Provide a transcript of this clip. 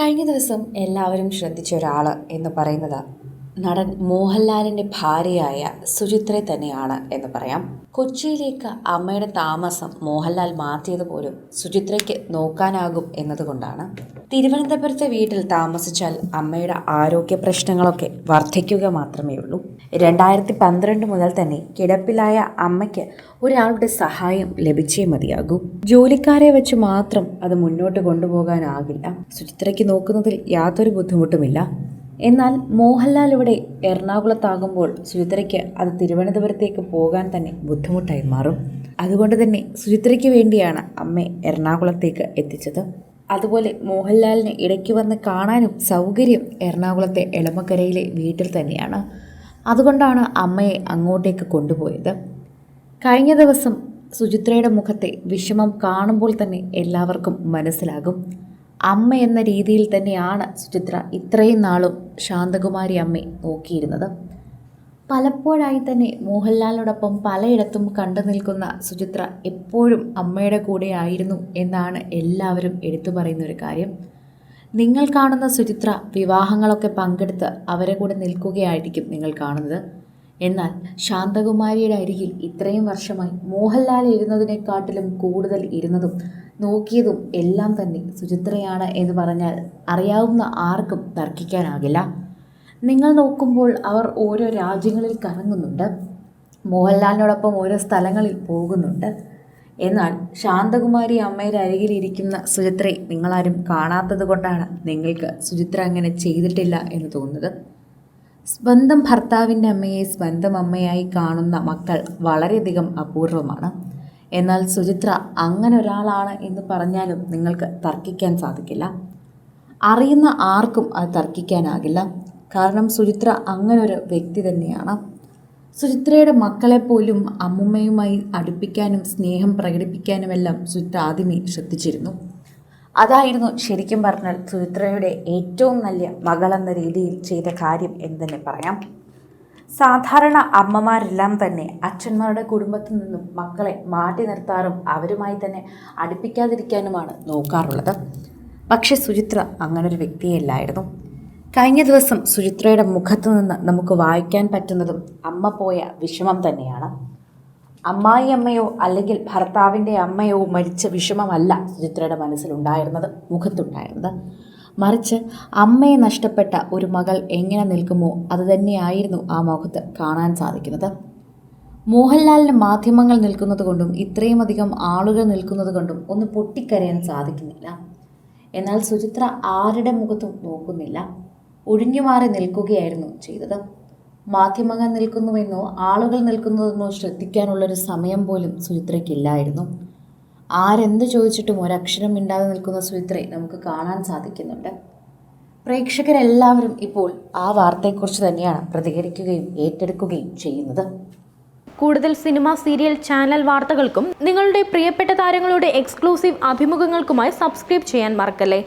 കഴിഞ്ഞ ദിവസം എല്ലാവരും ശ്രദ്ധിച്ച ഒരാൾ എന്ന് പറയുന്നത് നടൻ മോഹൻലാലിന്റെ ഭാര്യയായ സുചിത്രയെ തന്നെയാണ് എന്ന് പറയാം. കൊച്ചിയിലേക്ക് അമ്മയുടെ താമസം മോഹൻലാൽ മാറ്റിയത് പോലും സുചിത്രയ്ക്ക് നോക്കാനാകും എന്നതുകൊണ്ടാണ്. തിരുവനന്തപുരത്തെ വീട്ടിൽ താമസിച്ചാൽ അമ്മയുടെ ആരോഗ്യ പ്രശ്നങ്ങളൊക്കെ വർദ്ധിക്കുക മാത്രമേ ഉള്ളൂ രണ്ടായിരത്തി പന്ത്രണ്ട് മുതൽ തന്നെ കിടപ്പിലായ അമ്മയ്ക്ക് ഒരാളുടെ സഹായം ലഭിച്ചേ മതിയാകൂ. ജോലിക്കാരെ വെച്ച് മാത്രം അത് മുന്നോട്ട് കൊണ്ടുപോകാനാകില്ല. സുചിത്രയ്ക്ക് നോക്കുന്നതിൽ യാതൊരു ബുദ്ധിമുട്ടുമില്ല. എന്നാൽ മോഹൻലാൽ ഇവിടെ എറണാകുളത്താകുമ്പോൾ സുചിത്രയ്ക്ക് അത് തിരുവനന്തപുരത്തേക്ക് പോകാൻ തന്നെ ബുദ്ധിമുട്ടായി മാറും. അതുകൊണ്ട് തന്നെ സുചിത്രയ്ക്ക് വേണ്ടിയാണ് അമ്മ എറണാകുളത്തേക്ക് എത്തിച്ചത്. അതുപോലെ മോഹൻലാലിനെ ഇടയ്ക്ക് വന്ന് കാണാനും സൗകര്യം എറണാകുളത്തെ എളമക്കരയിലെ വീട്ടിൽ തന്നെയാണ്. അതുകൊണ്ടാണ് അമ്മയെ അങ്ങോട്ടേക്ക് കൊണ്ടുപോയത്. കഴിഞ്ഞ ദിവസം സുചിത്രയുടെ മുഖത്തെ വിഷമം കാണുമ്പോൾ തന്നെ എല്ലാവർക്കും മനസ്സിലാകും. അമ്മ എന്ന രീതിയിൽ തന്നെയാണ് സുചിത്ര ഇത്രയും നാളും ശാന്തകുമാരി അമ്മയെ നോക്കിയിരുന്നത്. പലപ്പോഴായി തന്നെ മോഹൻലാലിനോടൊപ്പം പലയിടത്തും കണ്ടു നിൽക്കുന്ന സുചിത്ര എപ്പോഴും അമ്മയുടെ കൂടെ ആയിരുന്നു എന്നാണ് എല്ലാവരും എടുത്തു പറയുന്ന ഒരു കാര്യം. നിങ്ങൾ കാണുന്ന സുചിത്ര വിവാഹങ്ങളൊക്കെ പങ്കെടുത്ത് അവരെ കൂടെ നിൽക്കുകയായിരിക്കും നിങ്ങൾ കാണുന്നത്. എന്നാൽ ശാന്തകുമാരിയുടെ അരികിൽ ഇത്രയും വർഷമായി മോഹൻലാൽ ഇരുന്നതിനെക്കാട്ടിലും കൂടുതൽ ഇരുന്നതും നോക്കിയതും എല്ലാം തന്നെ സുചിത്രയാണ് എന്ന് പറഞ്ഞാൽ അറിയാവുന്ന ആർക്കും തർക്കിക്കാനാകില്ല. നിങ്ങൾ നോക്കുമ്പോൾ അവർ ഓരോ രാജ്യങ്ങളിൽ കറങ്ങുന്നുണ്ട്. മോഹൻലാലിനോടൊപ്പം ഓരോ സ്ഥലങ്ങളിൽ പോകുന്നുണ്ട്. എന്നാൽ ശാന്തകുമാരി അമ്മയുടെ അരികിലിരിക്കുന്ന സുചിത്രയെ നിങ്ങളാരും കാണാത്തത് കൊണ്ടാണ് നിങ്ങൾക്ക് സുചിത്ര അങ്ങനെ ചെയ്തിട്ടില്ല എന്ന് തോന്നുന്നത്. സ്വന്തം ഭർത്താവിന്റെ അമ്മയെ സ്വന്തം അമ്മയായി കാണുന്ന മക്കൾ വളരെയധികം അപൂർവമാണ്. എന്നാൽ സുചിത്ര അങ്ങനെ ഒരാളാണ് എന്ന് പറഞ്ഞാലും നിങ്ങൾക്ക് തർക്കിക്കാൻ സാധിക്കില്ല. അറിയുന്ന ആർക്കും അത് തർക്കിക്കാനാകില്ല. കാരണം സുചിത്ര അങ്ങനൊരു വ്യക്തി തന്നെയാണ്. സുചിത്രയുടെ മക്കളെപ്പോലും അമ്മുമ്മയുമായി അടുപ്പിക്കാനും സ്നേഹം പ്രകടിപ്പിക്കാനുമെല്ലാം സുചിത്ര ആദ്യമേ ശ്രദ്ധിച്ചിരുന്നു. അതായിരുന്നു ശരിക്കും പറഞ്ഞാൽ സുചിത്രയുടെ ഏറ്റവും നല്ല മകളെന്ന രീതിയിൽ ചെയ്ത കാര്യം എന്ന് തന്നെ പറയാം. സാധാരണ അമ്മമാരെല്ലാം തന്നെ അച്ഛന്മാരുടെ കുടുംബത്തിൽ നിന്നും മക്കളെ മാറ്റി നിർത്താറും അവരുമായി തന്നെ അടുപ്പിക്കാതിരിക്കാനുമാണ് നോക്കാറുള്ളത്. പക്ഷേ സുചിത്ര അങ്ങനൊരു വ്യക്തിയല്ലായിരുന്നു. കഴിഞ്ഞ ദിവസം സുചിത്രയുടെ മുഖത്തു നിന്ന് നമുക്ക് വായിക്കാൻ പറ്റുന്നതും അമ്മ പോയ വിഷമം തന്നെയാണ്. അമ്മായി അമ്മയോ അല്ലെങ്കിൽ ഭർത്താവിന്റെ അമ്മയോ മരിച്ച വിഷമമല്ല സുചിത്രയുടെ മനസ്സിലുണ്ടായിരുന്നത് മുഖത്തുണ്ടായിരുന്നത്. മറിച്ച് അമ്മയെ നഷ്ടപ്പെട്ട ഒരു മകൾ എങ്ങനെ നിൽക്കുമോ അത് തന്നെയായിരുന്നു ആ മുഖത്ത് കാണാൻ സാധിക്കുന്നത്. മോഹൻലാലിന് മാധ്യമങ്ങൾ നിൽക്കുന്നത് കൊണ്ടും ഇത്രയും അധികം ആളുകൾ നിൽക്കുന്നത് കൊണ്ടും ഒന്ന് പൊട്ടിക്കരയാൻ സാധിക്കുന്നില്ല. എന്നാൽ സുചിത്ര ആരുടെ മുഖത്തും നോക്കുന്നില്ല. ഒഴിഞ്ഞുമാറി നിൽക്കുകയായിരുന്നു ചെയ്തത്. മാധ്യമങ്ങൾ നിൽക്കുന്നുവെന്നോ ആളുകൾ നിൽക്കുന്നതെന്നോ ശ്രദ്ധിക്കാനുള്ളൊരു സമയം പോലും സുചിത്രയ്ക്കില്ലായിരുന്നു. ആരെന്ത് ചോദിച്ചിട്ടും ഒരക്ഷരം മിണ്ടാതെ നിൽക്കുന്ന സുചിത്രയെ നമുക്ക് കാണാൻ സാധിക്കുന്നുണ്ട്. പ്രേക്ഷകരെല്ലാവരും ഇപ്പോൾ ആ വാർത്തയെക്കുറിച്ച് തന്നെയാണ് പ്രതികരിക്കുകയും ഏറ്റെടുക്കുകയും ചെയ്യുന്നത്. കൂടുതൽ സിനിമ സീരിയൽ ചാനൽ വാർത്തകൾക്കും നിങ്ങളുടെ പ്രിയപ്പെട്ട താരങ്ങളുടെ എക്സ്ക്ലൂസീവ് അഭിമുഖങ്ങൾക്കുമായി സബ്സ്ക്രൈബ് ചെയ്യാൻ മറക്കല്ലേ?